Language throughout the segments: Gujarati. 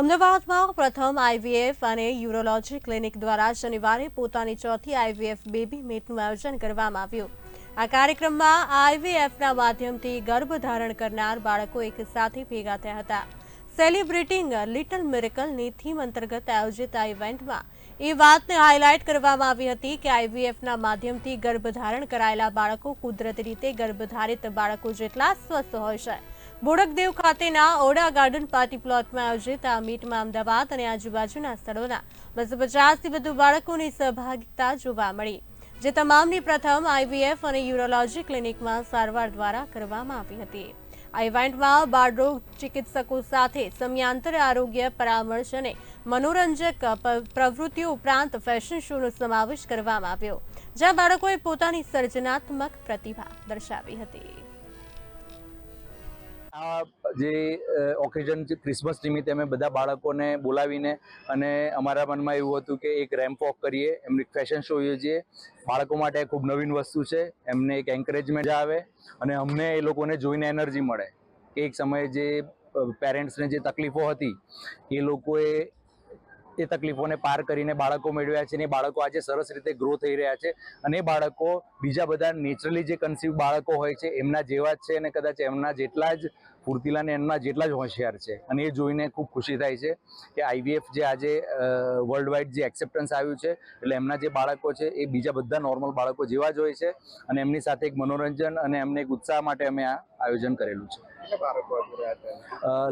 અમદાવાદમાં પ્રથમ આઈવીએફ અને યુરોલોજી ક્લિનિક દ્વારા શનિવારે પોતાની ચોથી આઈવીએફ બેબી મીટનું આયોજન કરવામાં આવ્યું. આ કાર્યક્રમમાં આઈવીએફના માધ્યમથી ગર્ભધારણ કરનાર બાળકો એક સાથે ભેગા થયા હતા. સેલિબ્રેટિંગ લિટલ મિરેકલની થીમ અંતર્ગત આયોજિત આ ઇવેન્ટમાં એ વાતને હાઇલાઇટ કરવામાં આવી હતી કે આઈવીએફના માધ્યમથી ગર્ભધારણ કરાયેલા બાળકો કુદરતી રીતે ગર્ભધારિત બાળકો જેટલા સ્વસ્થ હોય છે. બોડકદેવ ખાતેના ઓડા ગાર્ડન પાર્ટી પ્લોટમાં આયોજિત આ મીટમાં અમદાવાદ અને આજુબાજુના સ્થળોના બસો પચાસથી વધુ બાળકોની સહભાગિતા જોવા મળી, જે તમામની પ્રથમ આઈવીએફ અને યુરોલોજી ક્લિનિકમાં સારવાર દ્વારા કરવામાં આવી હતી. આ ઇવેન્ટમાં બાળરોગ ચિકિત્સકો સાથે સમયાંતર આરોગ્ય પરામર્શ અને મનોરંજક પ્રવૃત્તિઓ ઉપરાંત ફેશન શોનો સમાવેશ કરવામાં આવ્યો, જ્યાં બાળકોએ પોતાની સર્જનાત્મક પ્રતિભા દર્શાવી હતી. આ જે ઓકેઝન ક્રિસમસ નિમિત્તે અમે બધા બાળકોને બોલાવીને અને અમારા મનમાં એવું હતું કે એક રેમ્પ વોક કરીએ એમની ફેશન શો યોજીએ. બાળકો માટે ખૂબ નવીન વસ્તુ છે, એમને એક એન્કરેજમેન્ટ આવે અને અમને એ લોકોને જોઈને એનર્જી મળે. એક સમયે જે પેરેન્ટ્સને જે તકલીફો હતી, એ લોકોએ એ તકલીફોને પાર કરીને બાળકો મેળવ્યા છે અને બાળકો આજે સરસ રીતે ગ્રો થઈ રહ્યા છે અને બાળકો બીજા બધા નેચરલી જે કન્સીવ બાળકો હોય છે, એમના જેવા જ છે અને કદાચ એમના જેટલા જ ફૂર્તીલા ને એમના જેટલા જ હોશિયાર છે. અને એ જોઈને ખૂબ ખુશી થાય છે કે આઈવીએફ જે આજે વર્લ્ડ વાઇડ જે એક્સેપ્ટન્સ આવ્યું છે એટલે એમના જે બાળકો છે એ બીજા બધા નોર્મલ બાળકો જેવા જ હોય છે અને એમની સાથે એક મનોરંજન અને એમને એક ઉત્સાહ માટે અમે આ આયોજન કરેલું છે.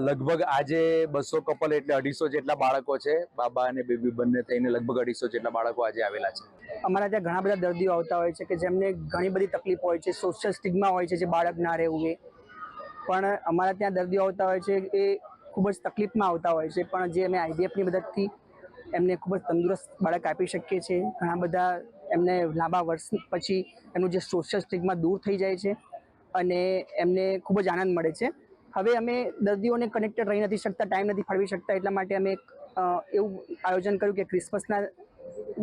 લગભગ આજે બસો કપલ એટલે અઢીસો જેટલા બાળકો છે. બાબા અને બેબી બંને થઈને લગભગ અઢીસો જેટલા બાળકો આજે આવેલા છે. અમારા ત્યાં ઘણા બધા દર્દીઓ આવતા હોય છે કે જેમને ઘણી બધી તકલીફ હોય છે સોશિયલ સ્ટિગ્મા હોય છે જે બાળક ના રહેવું એ. પણ અમારા ત્યાં દર્દીઓ આવતા હોય છે, એ ખૂબ જ તકલીફમાં આવતા હોય છે, પણ જે અમે આઈડીએફની મદદથી એમને ખૂબ જ તંદુરસ્ત બાળક આપી શકીએ છીએ. ઘણા બધા એમને લાંબા વર્ષ પછી એમનું જે સોશિયલ સ્ટિગમાં દૂર થઈ જાય છે અને એમને ખૂબ જ આનંદ મળે છે. હવે અમે દર્દીઓને કનેક્ટેડ રહી નથી શકતા ટાઈમ નથી ફાળવી શકતા, એટલા માટે અમે એવું આયોજન કર્યું કે ક્રિસમસના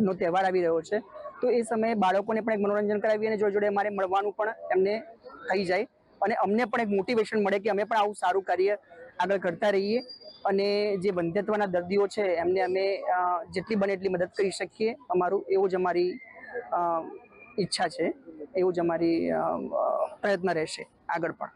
નો તહેવાર આવી રહ્યો છે. તો એ સમયે બાળકોને પણ એક મનોરંજન કરાવી અને જોડે જોડે અમારે મળવાનું પણ એમને થઈ જાય. અને અમને પણ એક મોટિવેશન મળે કે અમે પણ આવું સારું કાર્ય આગળ કરતા રહીએ. અને જે બંધત્વના દર્દીઓ છે, એમને અમે જેટલી બને એટલી મદદ કરી શકીએ. અમારું એવું જ અમારી ઈચ્છા છે. એવું જ અમારી પ્રયત્ન રહેશે આગળ પણ.